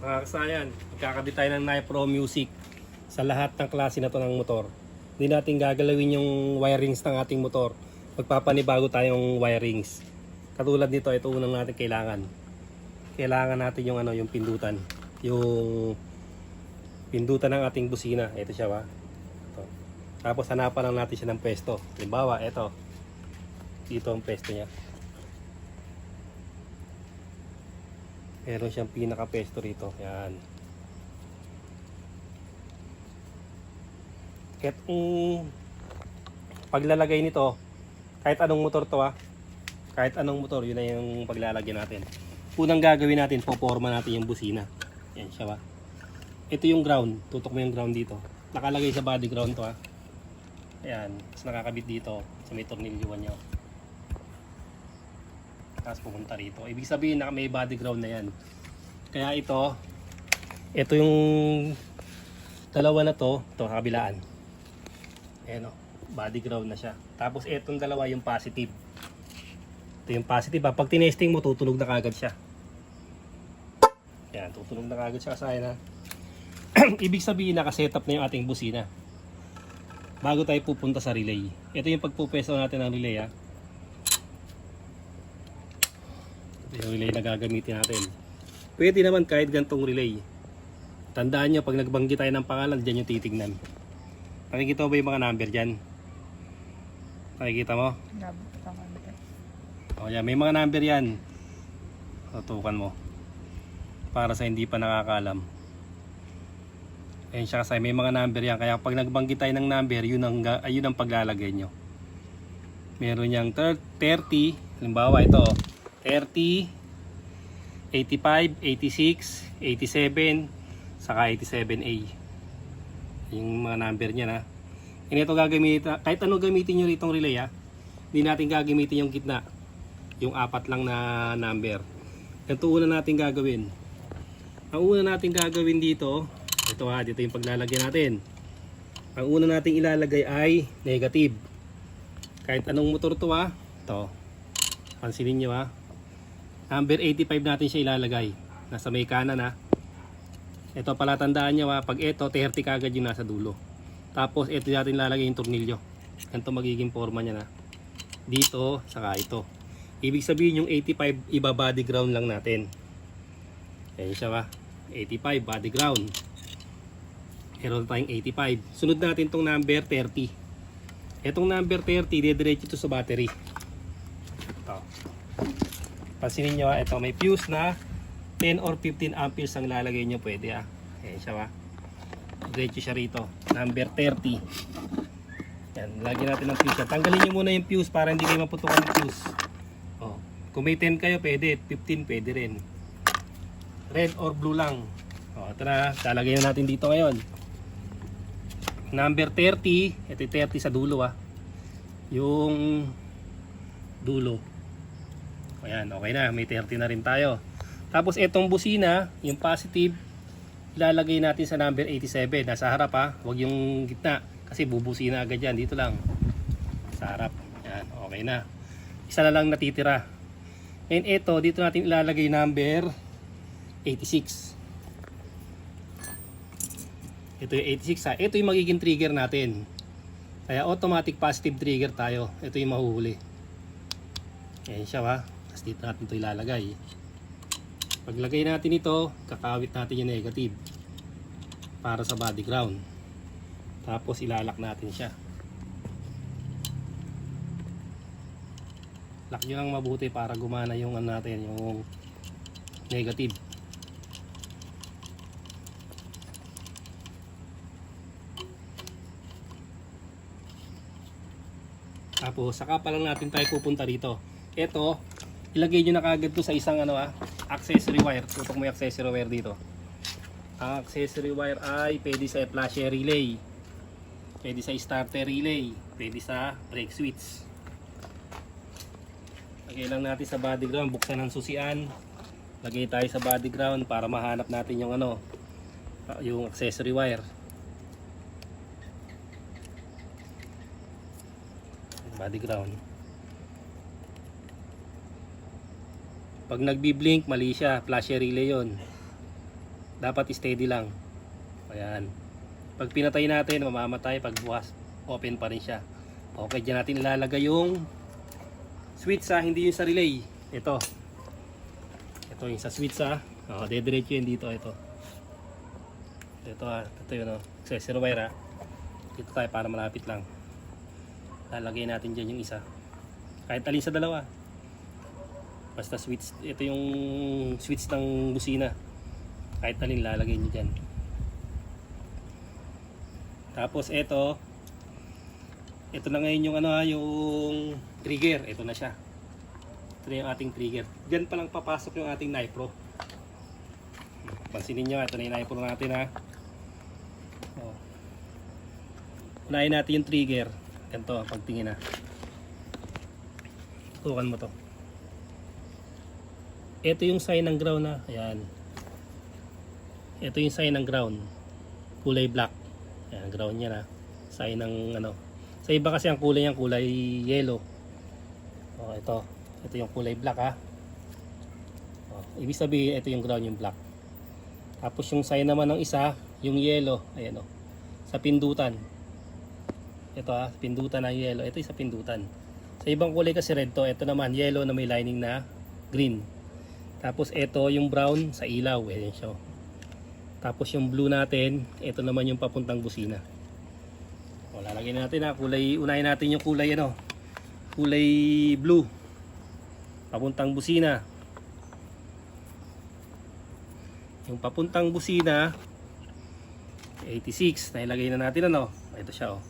Mga kasayan, magkakabit tayo ng Nai Pro Music sa lahat ng klase na to ng motor. Hindi natin gagalawin yung wirings ng ating motor. Magpapanibago tayong wirings. Katulad nito, ito unang natin kailangan. Kailangan natin yung ano, yung pindutan. Yung pindutan ng ating busina. Ito siya ba? Ito. Tapos hanapan lang natin siya ng pwesto. Halimbawa, ito. Dito ang pwesto niya. Meron siyang pinaka-pesto rito. Yan. Kahit um, paglalagay nito, kahit anong motor to ah, kahit anong motor, yun na yung paglalagay natin. Unang gagawin natin, poporma natin yung busina. Yan siya ba? Ito yung ground. Tutok mo yung ground dito. Nakalagay sa body ground to ah. Tapos nakakabit dito sa may tornilyuan niya. Tapos pumunta rito. Ibig sabihin na may body ground na yan. Kaya ito, ito yung dalawa na to, ito kabilaan. Ayan o, body ground na siya. Tapos itong dalawa yung positive. Ito yung positive. ah. Pag tinesting mo, tutunog na kagad siya. Ayan, tutunog na kagad siya kasaya na. Ibig sabihin nakasetup na yung ating busina. Bago tayo pupunta sa relay. Ito yung pagpupesto natin ng relay ah. Ito yung relay na gagamitin natin. Pwede naman kahit gantong relay. Tandaan nyo, pag nagbanggi tayo ng pangalan, dyan yung titignan. Nakikita mo ba yung mga number dyan? Nakikita mo? O yan, may mga number yan. Tutukan mo. Para sa hindi pa nakakalam. Ayan siya kasi may mga number yan. Kaya pag nagbanggit tayo ng number, yun ang, ga- ay, yun ang paglalagay nyo. Meron niyang thir- 30. Halimbawa ito. oh. 30, 85, 86, 87, saka 87A. Yung mga number niya na. Hindi ito gagamitin. Kahit ano gamitin nyo ritong relay ha. Hindi natin gagamitin yung gitna. Yung apat lang na number. Ito una natin gagawin. Ang una natin gagawin dito, ito ha, dito yung paglalagyan natin. Ang una nating ilalagay ay negative. Kahit anong motor to ha, ito. Pansinin nyo ha. Number 85 natin siya ilalagay. Nasa may kanan ha. Ito pala tandaan nyo ha, pag ito 30 kagad yung nasa dulo. Tapos ito natin ilalagay yung tornilyo. Ganito magiging forma niya na. Dito, saka ito. Ibig sabihin yung 85 iba body ground lang natin. Ayan siya ba? 85 body ground. Meron tayong 85. Sunod natin tong number 30. Etong number 30, didiretso ito sa battery. Pansinin nyo, ha, ito may fuse na 10 or 15 amperes ang lalagay nyo. Pwede ah. Ayan siya ba? Diretso siya rito. Number 30. Yan, lagyan natin ng fuse. Tanggalin nyo muna yung fuse para hindi kayo maputukan ng fuse. Oh. Kung may 10 kayo, pwede. 15 pwede rin. Red or blue lang. O, ito na. Lalagay na natin dito ngayon. Number 30. Ito yung 30 sa dulo ah. Yung dulo. Ayan, okay na. May 30 na rin tayo. Tapos itong busina, yung positive, ilalagay natin sa number 87. Nasa harap ha. Huwag yung gitna. Kasi bubusina agad yan. Dito lang. Sa harap. Ayan, okay na. Isa na lang natitira. And ito, dito natin ilalagay number 86. Ito yung 86 ha. Ito yung magiging trigger natin. Kaya automatic positive trigger tayo. Ito yung mahuhuli. Ayan siya ha. Tapos dito natin ito ilalagay. Paglagay natin ito, kakawit natin yung negative. Para sa body ground. Tapos ilalak natin siya. Lock nyo lang mabuti para gumana yung ano natin, yung negative. Tapos saka pa lang natin tayo pupunta dito. Ito, ilagay nyo na kagad to sa isang ano ah, accessory wire. Tutok mo yung accessory wire dito. Ang accessory wire ay pwede sa flasher relay. Pwede sa starter relay. Pwede sa brake switch. Lagay lang natin sa body ground. Buksan ng susian. Lagay tayo sa body ground para mahanap natin yung ano, ah, yung accessory wire. Body ground. Pag nagbi-blink, mali siya. Flasher relay yon. dapat steady lang. Ayan. Pag pinatay natin, mamamatay. Pag bukas, open pa rin siya. Okay, dyan natin ilalagay yung switch sa, hindi yung sa relay. Ito. Ito yung sa switch sa. Oh, dediretso yun dito. Ito. Ito ah. Ito yun oh. Accessory wire ah. Dito tayo para malapit lang. Lalagay natin dyan yung isa. Kahit alin sa dalawa. Basta switch. Ito yung switch ng busina. Kahit alin lalagay nyo dyan. Tapos ito. Ito na ngayon yung ano ha, yung trigger. Ito na siya. Ito na yung ating trigger. Diyan pa lang papasok yung ating Nipro. Pansinin nyo, ito na yung Nipro natin ha. Oh. Unahin natin yung trigger. Ganito, pagtingin na. Tukan mo to. Ito yung sign ng ground na. Ayan. Ito yung sign ng ground. Kulay black. Ayan, ground niya na. Sign ng ano. Sa iba kasi ang kulay niya kulay yellow. Oh, ito. Ito yung kulay black ha. Oh, ibig sabihin ito yung ground yung black. Tapos yung sign naman ng isa, yung yellow. Ayan oh. Sa pindutan. Ito ha, pindutan na yellow. Ito yung sa pindutan. Sa ibang kulay kasi red to. Ito naman yellow na may lining na green. Tapos ito yung brown sa ilaw. Ayan siya. Tapos yung blue natin, ito naman yung papuntang busina. O, lalagyan natin ha, kulay, unahin natin yung kulay ano, kulay blue. Papuntang busina. Yung papuntang busina, 86, nailagay na natin ano, ito siya oh.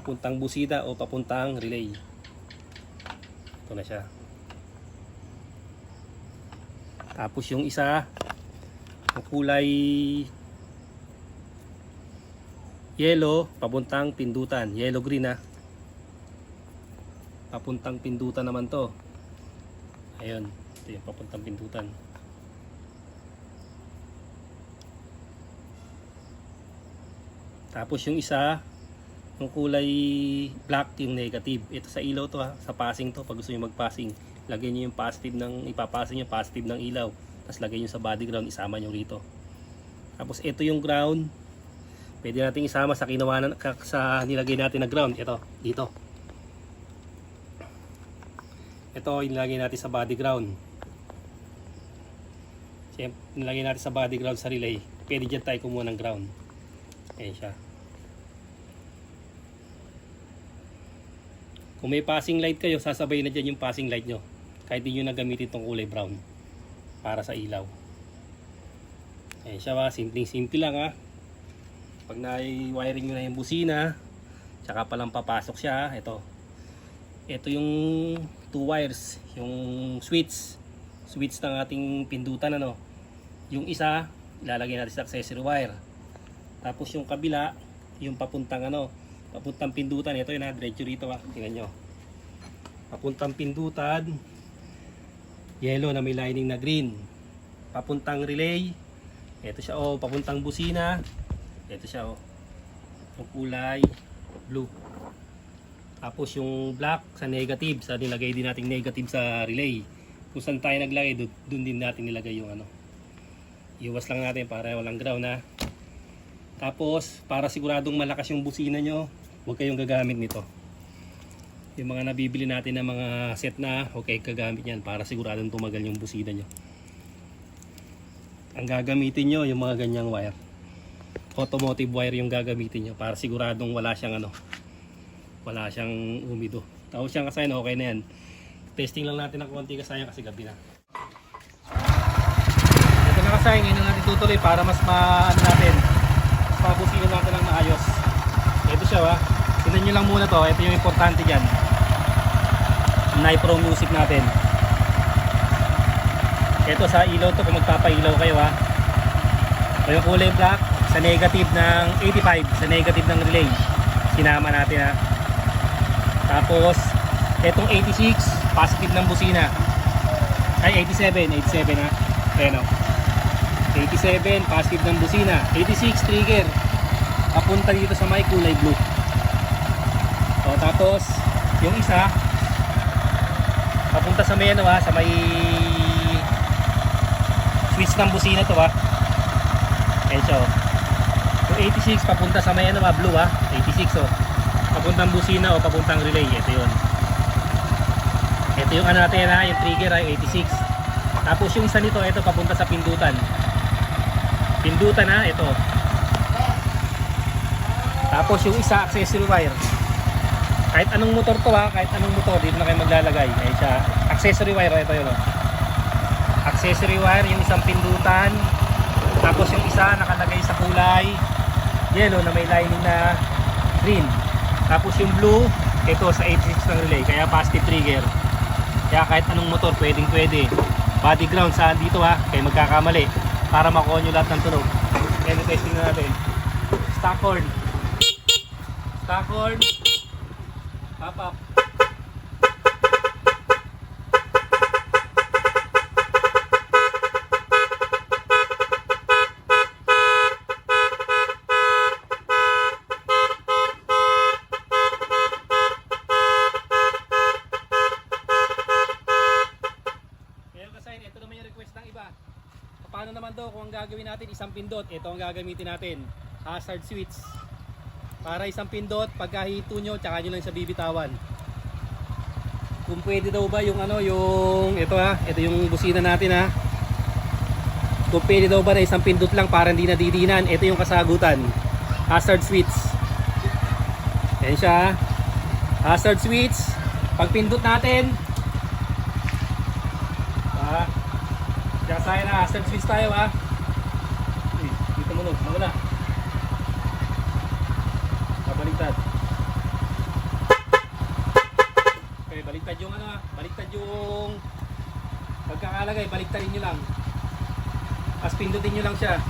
Papuntang busina o papuntang relay. Ito na siya. Tapos yung isa, kulay yellow papuntang pindutan. Yellow green ha papuntang pindutan naman to. Ayun ito yung papuntang pindutan. Tapos yung isa yung kulay black yung negative. Ito sa ilaw to ha sa passing to pag gusto nyo mag lagyan nyo yung positive ng ipapasing yung positive ng ilaw. Tapos lagay nyo sa body ground isama nyo rito. Tapos ito yung ground. Pwede natin isama sa kinawa na, ka- sa nilagay natin na ground. Ito dito. Ito nilagay natin sa body ground Siyempre, nilagay natin sa body ground sa relay. Pwede dyan tayo kumuha ng ground. Ayan siya. Kung may passing light kayo sasabay na dyan yung passing light nyo kahit di nyo na gamitin tong kulay brown para sa ilaw. Ayan siya ba, simpleng simple lang ha. Pag na-wiring nyo na yung busina, tsaka palang papasok siya, ito. Ito yung two wires, yung switch. Switch ng ating pindutan ano. Yung isa, ilalagay natin sa accessory wire. Tapos yung kabila, yung papuntang ano, papuntang pindutan. Ito yun ha, diretso rito ha. Tingnan nyo. Papuntang pindutan, yellow na may lining na green. Papuntang relay. Ito siya oh, papuntang busina. Ito siya oh. Yung kulay blue. Tapos yung black sa negative, sa nilagay din nating negative sa relay. Kung saan tayo naglagay, doon, din natin nilagay yung ano. Iwas lang natin para walang ground na. Tapos, para siguradong malakas yung busina nyo, huwag kayong gagamit nito yung mga nabibili natin na mga set na okay kagamit yan para siguradong tumagal yung busina nyo. Ang gagamitin nyo yung mga ganyang wire. Automotive wire yung gagamitin nyo para siguradong wala siyang ano wala siyang umido. Tapos siyang kasayan okay na yan. Testing lang natin ng konti kasayang kasi gabi na. Ito na kasayan ngayon na natin tutuloy para mas ma ano natin mas mabusina natin ng maayos. Ito siya ha? Tignan nyo lang muna to, ito yung importante dyan. Nipro music natin. Ito sa ilaw to, kung magpapailaw kayo ha. Ito yung kulay black, sa negative ng 85, sa negative ng relay. Sinama natin ha. Tapos, itong 86, positive ng busina. Ay, 87, 87 ha. Ayan o. 87, positive ng busina. 86, trigger. Papunta dito sa may kulay blue. O, tapos, yung isa, papunta sa may ano ha, sa may switch ng busina to ha. Ayan siya oh. Yung 86 papunta sa may ano ah, blue ah. 86 oh. Papuntang busina o papuntang relay. Ito yun. Ito yung ano natin ha, yung trigger ay 86. Tapos yung isa nito, ito papunta sa pindutan. Pindutan ha, ito. Tapos yung isa, accessory wire. Kahit anong motor to ha, kahit anong motor, dito na kayo maglalagay. Ayan siya. Accessory wire, ito yun oh. Accessory wire, yung isang pindutan. Tapos yung isa nakalagay sa kulay yellow na may lining na green. Tapos yung blue, ito sa 86 ng relay, kaya positive trigger. Kaya kahit anong motor, pwedeng pwede. Body ground saan dito ha, kaya magkakamali. Para makuha nyo lahat ng tunog. Yan, testing na natin. Stock horn. Stock horn. Pop up. Pero kasi ito naman yung request ng iba. Paano naman daw kung ang gagawin natin isang pindot? Ito ang gagamitin natin. Hazard switch. Para isang pindot, pagkahito nyo, tsaka nyo lang siya bibitawan. Kung pwede daw ba yung ano, yung ito ha, ito yung busina natin ha. Kung pwede daw ba na isang pindot lang para hindi nadidinan, ito yung kasagutan. Hazard switch. Yan siya. ha. Hazard switch. Pag pindot natin, Ah. Kaya tayo na, hazard switch tayo ha. Uy, dito mo no, mawala. Babaliktad. Okay, baliktad yung ano baliktad yung pagkakalagay, baliktarin nyo lang. Tapos pindutin nyo lang siya.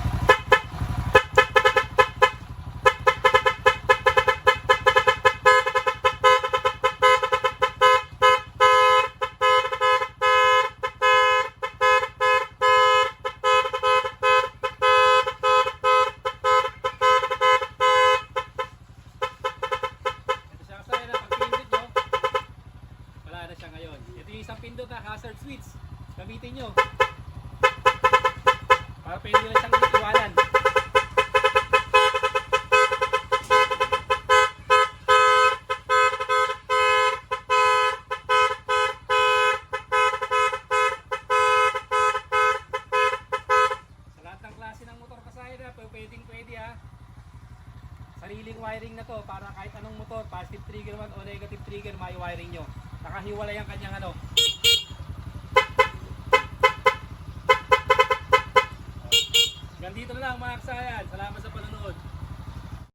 Ito siya kasaya na pag pinindot nyo, wala na siya ngayon. Ito yung isang pindot na hazard switch. Gamitin nyo. Para pwede na siyang iwanan. Sa lahat ng klase ng motor kasaya na, pwedeng pwede ha sariling wiring na to para kahit anong motor, man o negative trigger, may wiring nyo. Nakahiwalay ang kanyang ano.